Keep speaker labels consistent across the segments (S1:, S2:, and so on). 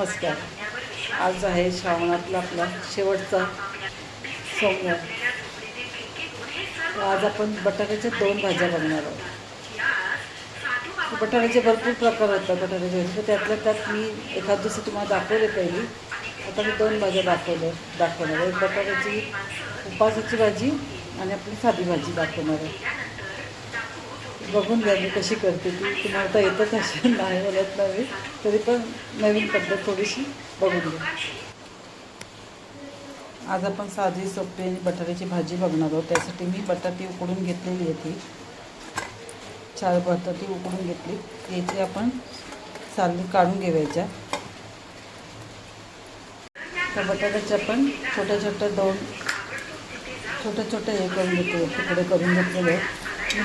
S1: नमस्कार. आज आहे श्रावणातला आपला शेवटचा सोमवार. आज आपण बटाट्याच्या दोन भाज्या बनणार आहोत. बटाट्याचे भरपूर प्रकार होतात बटाट्याचे. तर त्यातल्या त्यात मी एखाद दिवशी तुम्हाला दाखवले पहिली. आता मी दोन भाज्या दाखवल्या दाखवणार एक बटाट्याची उपासाची भाजी आणि आपली साधी भाजी दाखवणार आहे. बघून घ्या मी कशी करते ती. तुम्हाला तर येतच असेल नाही बोलत नाही तरी पण नवीन पद्धत थोडीशी बघून घ्या. आज आपण साधी सोपी आणि बटाट्याची भाजी बघणार आहोत. त्यासाठी मी बटाटी उकडून घेतलेली आहे ती. चार बटाटी उकडून घेतली. याची आपण साली काढून घेवायच्या त्या बटाट्याचे आपण छोट्या छोट्या दोन छोट्या छोट्या हे करून घेतले तुकडे करून घेतलेले आहेत.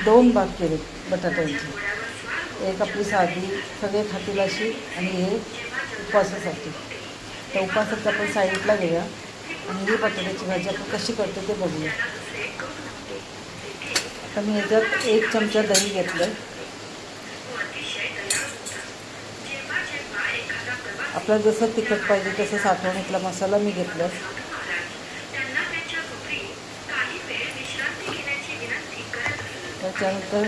S1: दोन भाग केले बटाट्यांचे. एक आपली साधी सगळे खातील अशी आणि हे उपवासासाठी. तर उपवासाचं आपण साईडला घेऊया आणि ही बटाट्याची भाजी आपण कशी करतो ते बघूया. आता मी ह्याच्यात एक चमचा दही घेतलं आपल्याला जसं तिखट पाहिजे तसं साठवणीतला मसाला मी घेतला त्याच्यानंतर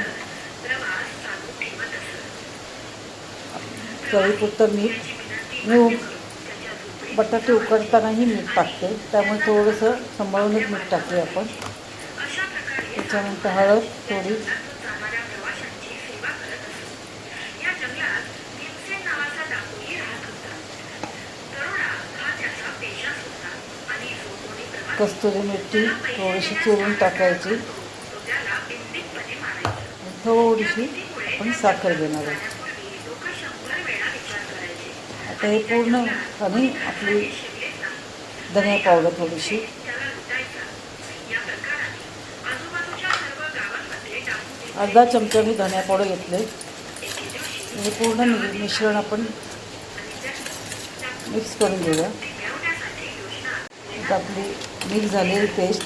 S1: चवीपुरतं मीठ मी बटाटे उकडतानाही मीठ टाकते. त्यामुळे थोडंसं सांभाळूनच मीठ टाकते आपण. त्याच्यानंतर हळद थोडी. कस्तुरी मिरची थोडीशी चिरून टाकायची. थोडीशी आपण साखर घेणार आहोत. आता हे पूर्ण आणि आपली धनिया पावडर थोडीशी. अर्धा चमचा मी धनिया पावडर घेतले. हे पूर्ण मिश्रण आपण मिक्स करून घेऊया. आपली मिक्स झालेली पेस्ट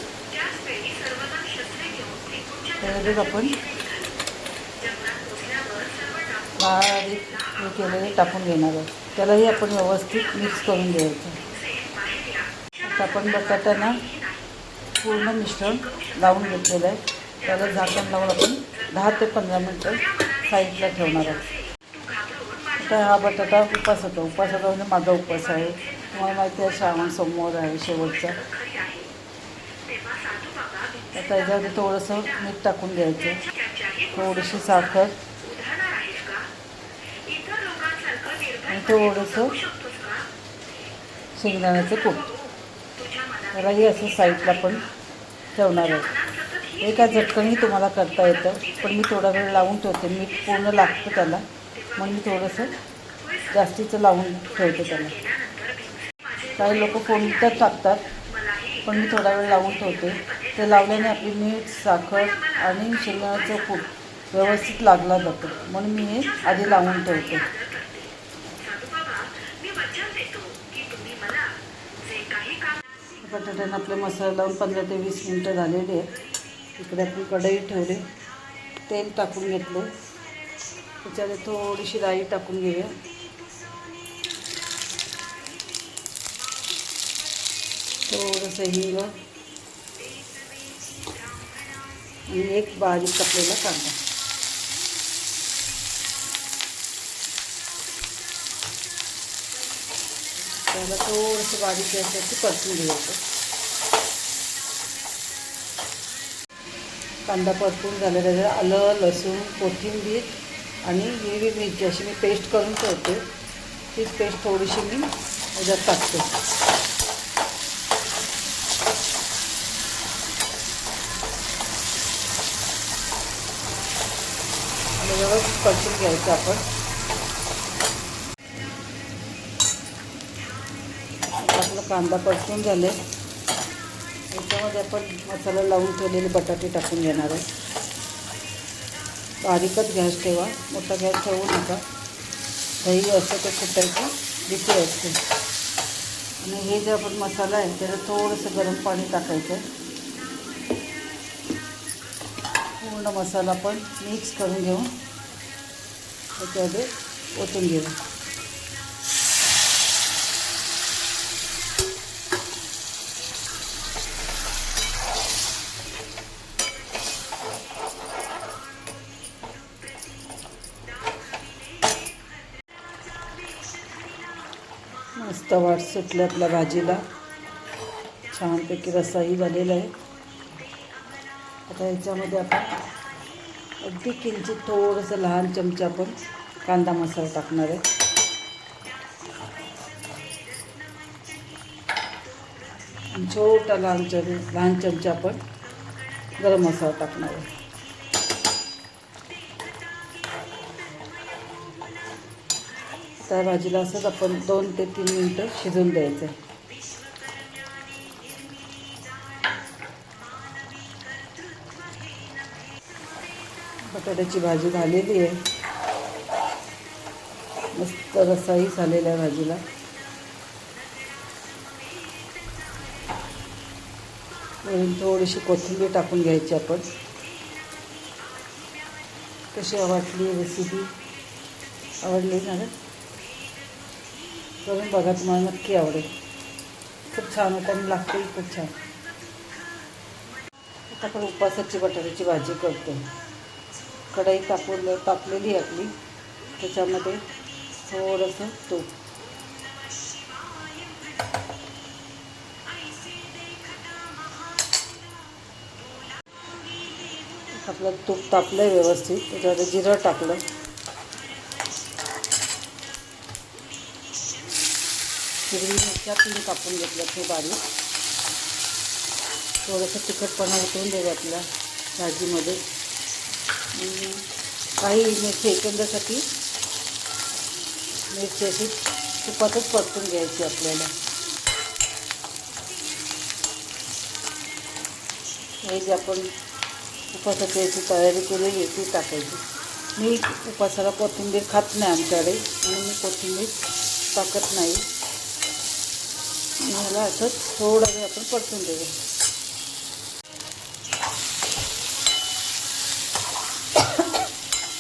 S1: त्याच्यातच आपण बारीक हे केलेले टाकून घेणार आहोत त्यालाही आपण व्यवस्थित मिक्स करून घ्यायचं. आता आपण बटाट्यानं पूर्ण मिश्रण लावून घेतलेलं आहे. त्याला झाकण लावून आपण दहा ते पंधरा मिनटं साईडला ठेवणार आहोत आता हा बटाटा उपास होता. उपासाचा म्हणजे माझा उपास आहे. तुम्हाला माहिती आहे श्रावण समोर आहे शेवटचा. आता त्याच्यामध्ये थोडंसं मीठ टाकून द्यायचं थोडीशी साखर. आणि थोडंसं शेंगदाण्याचं कूट. त्यालाही असं साईडला पण ठेवणार आहे. एका काय झटकनही तुम्हाला करता येतं पण मी थोडा वेळ लावून ठेवते. मीठ पूर्ण लागतं त्याला म्हणून मी थोडंसं जास्तीचं लावून ठेवते त्याला. काही लोक फोडणीतच टाकतात पण मी थोडा वेळ लावून ठेवते. ते लावल्याने आपली मीठ साखर आणि शेंगदाण्याचं कूट व्यवस्थित लागला जातो. म्हणून मी हे आधी लावून ठेवते. बटाट्यानं आपला मसाला लावून पंधरा ते वीस मिनटं झालेली आहेत. इकडे आपण कढई ठेवली. तेल टाकून घेतलं त्याच्यामध्ये थोडीशी राई टाकून घेऊया. थोडंसं हिंग. आणि एक बारीक कापलेला कांदा. त्याला थोडंसं बारीक गॅसवरती परतून घ्यायचं कांदा परतून झालेला आहे. आलं लसूण कोथिंबीर आणि हिरवी मिरची अशी मी पेस्ट करून ठेवते. ती पेस्ट थोडीशी मी याच्यात टाकते. आणि परतून घ्यायचं आपण. कांदा परतून झाले. याच्यामध्ये आपण मसाला लावून ठेवलेले बटाटे टाकून घेणार आहे. बारीकच गॅस ठेवा. मोठा गॅस ठेवू नका. दही असतं ते फुटायचं भीती असते. आणि हे जे आपण मसाला आहे त्याला थोडंसं गरम पाणी टाकायचं पूर्ण मसाला पण मिक्स करून घेऊन त्याच्यामध्ये ओतून घेऊ. मस्त वाट सुटली आपल्या भाजीला. छानपैकी रसाही झालेला आहे. आता याच्यामध्ये आपण अगदी किंचित थोडंसं लहान चमचा आपण कांदा मसाला टाकणार आहे. छोटा लहान चम लहान चमचा आपण गरम मसाला टाकणार आहे. त्या भाजीला असंच आपण दोन ते तीन मिनटं शिजवून द्यायचं आहे. बटाट्याची भाजी झालेली आहे. मस्त रसाही झालेला आहे भाजीला. वरून थोडीशी कोथिंबीर टाकून घ्यायची आपण. कशी वाटली रेसिपी आवडली ना करून बघा तुम्हाला नक्की आवडेल. खूप छान होतं आणि लागते खूप छान. आता आपण उपासाची बटाट्याची भाजी करतो कढई तापवलं तापलेली आहे आपली. त्याच्यामध्ये थोडंसं तूप. आपलं तूप तापलं आहे व्यवस्थित. त्याच्यामध्ये जिरं टाकलं. हिरवी मिरच्या तीन कापून घेतल्यात ते बारीक. थोडंसं तिखटपणा उतरून देऊ आपल्या भाजीमध्ये. काही मिरची एकंदरसाठी मिरची अशी तुपातच परतून घ्यायची आपल्याला. हे जे आपण उपासाची याची तयारी केलेली आहे ती टाकायची. मी उपासाला कोथिंबीर खात नाही आमच्याकडे. म्हणून मी कोथिंबीर टाकत नाही. मला असं थोडा वेळ आपण परतून देऊ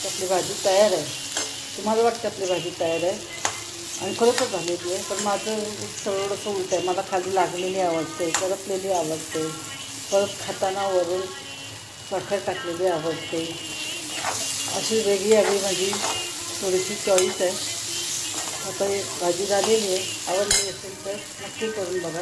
S1: आपली भाजी तयार आहे. तुम्हाला वाटतं आपली भाजी तयार आहे? आणि खरोखर झालेली आहे पण माझं थोडंसं उलट आहे. मला खाली लागलेली आवडते करपलेली आवडते. परत खाताना वरून साखर टाकलेली आवडते. अशी वेगळी आली माझी थोडीशी चॉईस आहे. आता भाजी झालेली आहे. आवडली असेल तर नक्की करून बघा.